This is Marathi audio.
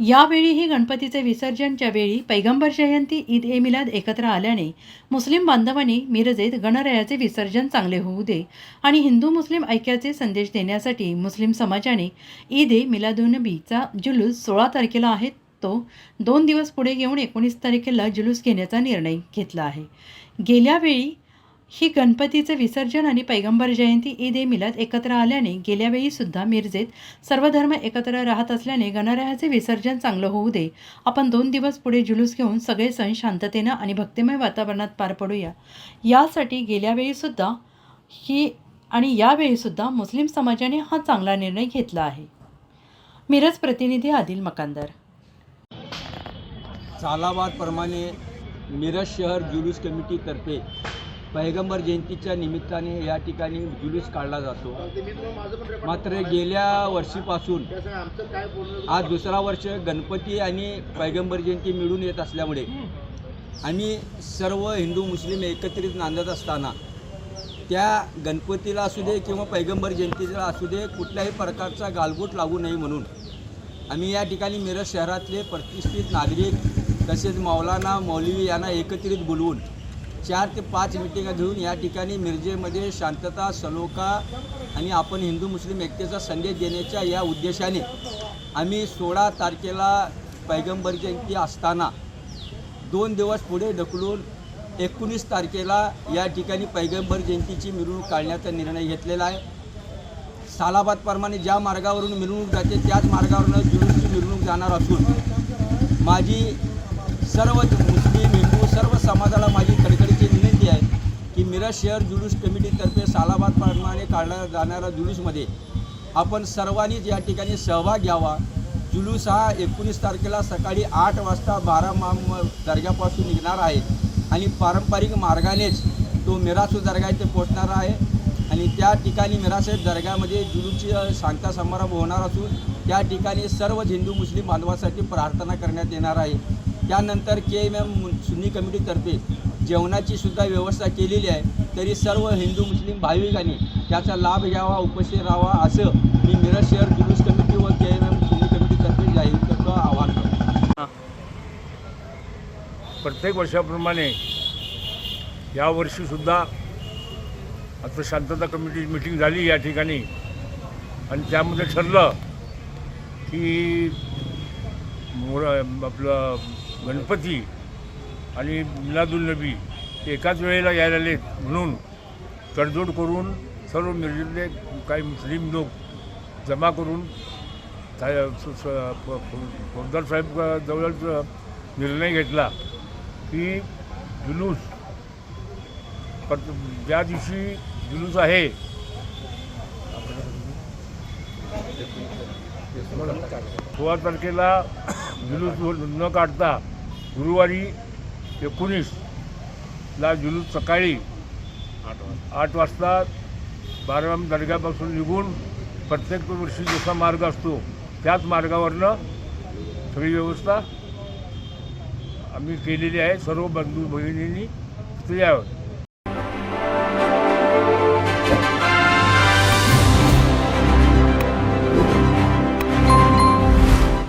यावेळीही गणपतीचे विसर्जनच्या वेळी पैगंबर जयंती ईद ए मिलाद एकत्र आल्याने मुस्लिम बांधवांनी मिरजेत गणरायाचे विसर्जन चांगले होऊ दे आणि हिंदू मुस्लिम ऐक्याचे संदेश देण्यासाठी मुस्लिम समाजाने ईद ए मिलादुनबीचा जुलूस सोळा तारखेला आहे. तो दोन दिवस पुढे घेऊन एकोणीस तारखेला जुलूस घेण्याचा निर्णय घेतला आहे. गेल्यावेळी ही गणपतीचं विसर्जन आणि पैगंबर जयंती ईद ए मिलाद एकत्र आल्याने गेल्यावेळी सुद्धा मिरजेत सर्व धर्म एकत्र राहत असल्याने गणरायाचे विसर्जन चांगलं होऊ दे. आपण दोन दिवस पुढे जुलूस घेऊन सगळे सण शांततेनं आणि भक्तिमय वातावरणात पार पडूया. यासाठी गेल्यावेळी सुद्धा ही आणि यावेळी सुद्धा मुस्लिम समाजाने हा चांगला निर्णय घेतला आहे. मिरज प्रतिनिधी आदिल मकांदर. सालाबादप्रमाणे मिरज शहर जुलूस कमिटीतर्फे पैगंबर जयंतीच्या निमित्ताने या ठिकाणी जुलूस काढला जातो. मात्र गेल्या वर्षीपासून आज दुसरा वर्ष गणपती आणि पैगंबर जयंती मिळून येत असल्यामुळे आम्ही सर्व हिंदू मुस्लिम एकत्रित नांदत असताना त्या गणपतीला असू दे किंवा पैगंबर जयंतीला असू दे कुठल्याही प्रकारचा गालबोट लागू नये म्हणून आम्ही या ठिकाणी मिरज शहरातले प्रतिष्ठित नागरिक तसेच मौलाना मौलवी यांना एकत्रित बोलवून चार ते पाच मिटिंगा घेऊन या ठिकाणी मिरजेमध्ये शांतता सलोखा आणि आपण हिंदू मुस्लिम एकतेचा संदेश देण्याच्या या उद्देशाने आम्ही सोळा तारखेला पैगंबर जयंती असताना दोन दिवस पुढे ढकलून एकोणीस तारखेला या ठिकाणी पैगंबर जयंतीची मिरवणूक काढण्याचा निर्णय घेतलेला आहे. सालाबादप्रमाणे ज्या मार्गावरून मिरवणूक जाते त्याच मार्गावरून जुलूसची मिरवणूक जाणार असून माझी सर्व मुस्लिम हिंदू सर्व समाजाला माझी की मिरज शहर जुलूस कमिटीतर्फे सालाबादप्रमाणे काढला जाणाऱ्या जुलूसमध्ये आपण सर्वांनीच या ठिकाणी सहभाग घ्यावा. जुलूस हा एकोणीस तारखेला सकाळी आठ वाजता बारा माम दर्ग्यापासून निघणार आहे आणि पारंपरिक मार्गानेच तो मिरासू दर्गा इथे पोचणार आहे आणि त्या ठिकाणी मिरासाहेब दर्ग्यामध्ये जुलूसची शांता समारंभ होणार असून त्या ठिकाणी सर्व हिंदू मुस्लिम बांधवासाठी प्रार्थना करण्यात येणार आहे. त्यानंतर के एम एम सुन्नी कमिटीतर्फे जेवणाची सुद्धा व्यवस्था केलेली आहे. तरी सर्व हिंदू मुस्लिम भाविकांनी त्याचा लाभ घ्यावा उपस्थित राहावा असं मी मिरज शहर दुरुस्त कमिटी व के एम एम सुन्नी कमिटीतर्फे जाहीर करतो आवाहन करतो. प्रत्येक वर्षाप्रमाणे यावर्षीसुद्धा आता शांतता कमिटी मिटिंग झाली या ठिकाणी. आणि त्यामध्ये ठरलं की मोर आपलं गणपती आणि मिलादुलनबी एकाच वेळेला यायला आलेत म्हणून तडजोड करून सर्व मिरजेतले काही मुस्लिम लोक जमा करून स- स- प- फौजदार साहेब जवळच निर्णय घेतला की जुलूस ज्या दिवशी जुलूस आहे सोळा तारखेला जुलूस न काढता गुरुवारी एकोणीसला जुलूस सकाळी आठ वाजता बाराम दर्ग्यापासून निघून प्रत्येक वर्षी जसा मार्ग असतो त्याच मार्गावरनं सगळी व्यवस्था आम्ही केलेली आहे. सर्व बंधू भगिनींनी तिथे यावं